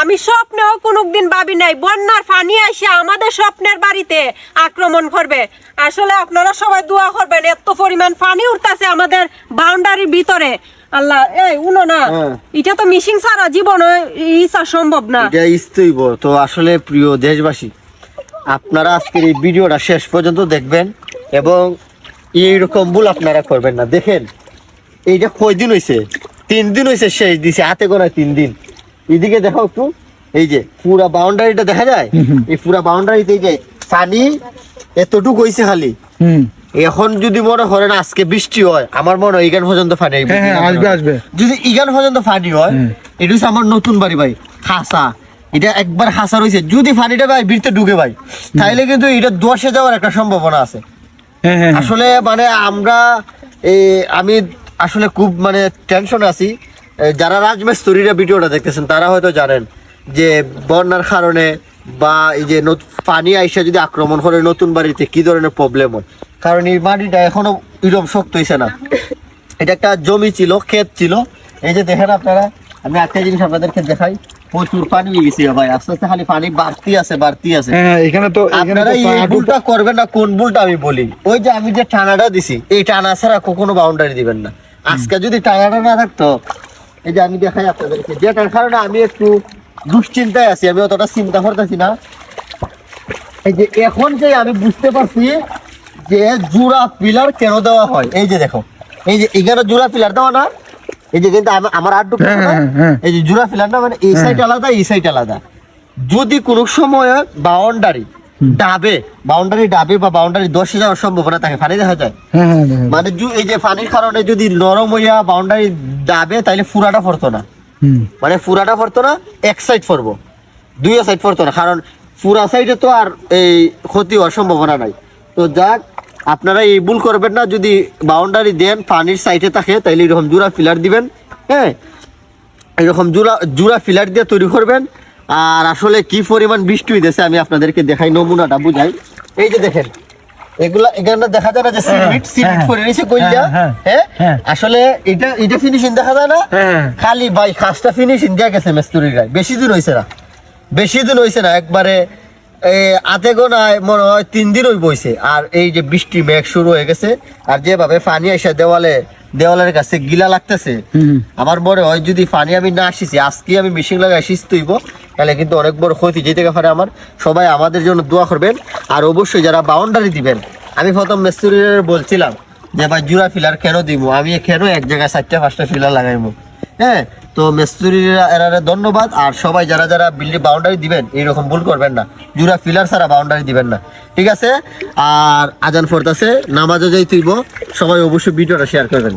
আমি স্বপ্নেও কোনোদিন ভাবি নাই বন্যার ফানি এসে আমাদের স্বপ্নের বাড়িতে আক্রমণ করবে। আসলে আপনারা সবাই দোয়া করবেন এত পরিমাণ পানি উঠতেছে আমাদের বাউন্ডারির ভিতরে। আল্লাহ এই উনো না হ্যাঁ। এটা তো মিশিং ছাড়া জীবন ইচ্ছা সম্ভব না। এটা ইস্তইব তো আসলে প্রিয় দেশবাসী আপনারা আজকের এই ভিডিওটা শেষ পর্যন্ত দেখবেন এবং এইরকম ভুল আপনারা করবেন না। দেখেন এইটা কয়দিন হয়েছে তিন দিন হয়েছে শেষ দিছে হাতে গোনা তিন দিন। এদিকে দেখো একটু এই যে পুরা বাউন্ডারিটা দেখা যায়? এই পুরা বাউন্ডারিতে এই যে পানি এতটুকু হয়েছে খালি। এখন যদি মনে করেন আজকে বৃষ্টি হয় আমার মনে হয় ইগান পর্যন্ত পানি আইবে। হ্যাঁ, হ্যাঁ, আসবে, আসবে। যদি ইগান পর্যন্ত পানি হয় এটা হচ্ছে আমার নতুন বাড়ি ভাই খাসা। এটা একবার খাসা রয়েছে যদি পানিটা ভাই বৃত্তে ঢুকে ভাই তাইলে কিন্তু এটা দশে যাওয়ার একটা সম্ভাবনা আছে। হ্যাঁ আসলে মানে আমরা এই আমি আসলে খুব মানে টেনশন আছি। যারা রাজমিস্ত্রিরা ভিডিওটা দেখতেছেন তারা হয়তো জানেন যে বন্যার কারণে বা এই যে পানি আইসা যদি আক্রমণ করে নতুন বাড়িতে কি ধরনের প্রবলেম হয়? কারণ এই মাটিটা এখনও এরকম শক্ত হয়েছে না। এটা একটা জমি ছিল ক্ষেত ছিল। এই যে দেখেন আপনারা আমি একটা জিনিস আপনাদেরকে দেখাই। প্রচুর পানি হয়ে গেছে ভাই আস্তে আস্তে খালি পানি বাড়তি আছে বাড়তি আছে। হ্যাঁ হ্যাঁ, এখানে তো আপনারা এই ভুলটা করবেন না কোন ভুলটা আমি বলি? ওই যে আমি যে টানাটা দিছি এই টানা ছাড়া কখনো বাউন্ডারি দিবেন না। আজকে যদি টানাটা না থাকতো এই যে আমি দেখাই আপনাদেরকে। যেটার কারণে আমি একটু দুশ্চিন্তায় আছি আমি অতটা চিন্তা করতেছি না। এই যে এখন যে আমি বুঝতে পারছি যে জোড়া পিলার কেন দেওয়া হয় এই যে দেখো। এই যে এখানে জোড়া পিলার দেওয়া না এই যে কিন্তু আমার আটটু হ্যাঁ, হ্যাঁ, হ্যাঁ। এই যে জোড়া পিলার না মানে এই সাইড আলাদা এই সাইড আলাদা। যদি কোনো সময় বাউন্ডারি ডাবে বাউন্ডারি ডাবে বা বাউন্ডারি দশে যাওয়ার সম্ভাবনা থাকে ফানি দেখা যায়। হ্যাঁ হ্যাঁ হ্যাঁ মানে এই যে পানির কারণে যদি নরম হইয়া বাউন্ডারি ডাবে তাইলে ফুরাটা পড়তো না। মানে ফুরাটা পড়তো না এক সাইড পড়ব দুই সাইড পড়তো না কারণ ফুরা সাইডে তো আর এই ক্ষতি হওয়ার সম্ভাবনা নাই। তো যাক আপনারা এই ভুল করবেন না যদি বাউন্ডারি দেন পানির সাইডে থাকে তাইলে এরকম জোড়া পিলার দিবেন হ্যাঁ? এরকম জোড়া জোড়া পিলার দিয়ে তৈরি করবেন আর আসলে কি পরিমাণ বৃষ্টি হইতেছে আমি আপনাদেরকে দেখাই নমুনাটা বুঝাই। এই যে দেখেন এগুলা এখানে দেখা যায় না যে সিমেন্ট সিমেন্ট করে নিছে কইলা হ্যাঁ। আসলে এটা এটা ফিনিশিং দেখা যায় না? খালি ভাই খাসটা ফিনিশিং দেয়া গেছে মেস্তুরির বেশি দিন হয়েছে না। বেশি দিন হয়েছে না একবারে এ, আধে গোনায় মনে হয় তিন দিন ওই বইছে আর এই যে বৃষ্টি মেঘ শুরু হয়ে গেছে আর যেভাবে পানি এসে দেওয়ালে দেওয়ালের কাছে গিলা লাগতেছে। আমার মনে হয় যদি পানি আমি না আসিছি আজকে আমি মেশিন লাগাই আসিস তুইব তাহলে কিন্তু অনেক বড় ক্ষতি যেতে পারে আমার। সবাই আমাদের জন্য দোয়া করবেন আর অবশ্যই যারা বাউন্ডারি দিবেন, আমি প্রথম মেস্তুরির বলছিলাম যে ভাই জুড়া ফিলার কেন দিব আমি কেন এক জায়গায় চারটা, পাঁচটা ফিলার লাগাইবো হ্যাঁ তো মেস্তুরিরা এরারে ধন্যবাদ। আর সবাই যারা যারা বিল্ডিং বাউন্ডারি দিবেন, এইরকম ভুল করবেন না। জুড়া ফিলার ছাড়া বাউন্ডারি দিবেন না। ঠিক আছে? আর আজান ফোরতাছে নামাজও যাই তুইব সবাই অবশ্যই ভিডিওটা শেয়ার করবেন।